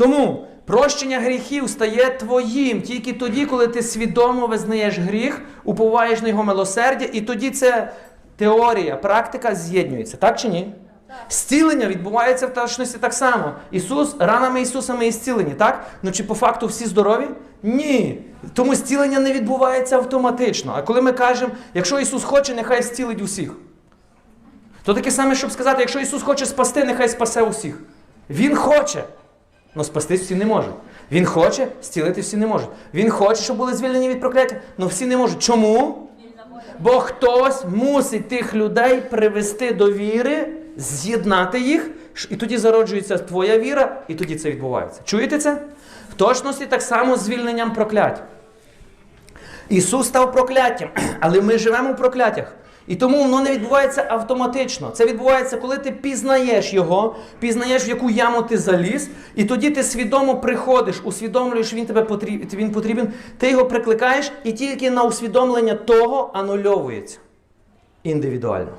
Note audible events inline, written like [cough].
Тому прощення гріхів стає твоїм тільки тоді, коли ти свідомо визнаєш гріх, уповаєш на його милосердя, і тоді це теорія, практика з'єднується. Так чи ні? Зцілення відбувається в точності так само. Ісус, ранами Ісуса ми і зцілені, так? Ну чи по факту всі здорові? Ні. Тому зцілення не відбувається автоматично. А коли ми кажемо, якщо Ісус хоче, нехай зцілить усіх. То таке саме, щоб сказати, якщо Ісус хоче спасти, нехай спасе усіх. Він хоче. Але спасти всі не можуть. Він хоче, зцілити всі не можуть. Він хоче, щоб були звільнені від прокляття, але всі не можуть. Чому? Бо хтось мусить тих людей привести до віри, з'єднати їх, і тоді зароджується твоя віра, і тоді це відбувається. Чуєте це? В точності так само з звільненням проклять. Ісус став прокляттям, [clears throat] але ми живемо в прокляттях. І тому воно не відбувається автоматично. Це відбувається, коли ти пізнаєш його, пізнаєш, в яку яму ти заліз, і тоді ти свідомо приходиш, усвідомлюєш, він тебе потрібен, він потрібен, ти його прикликаєш, і тільки на усвідомлення того анульовується індивідуально.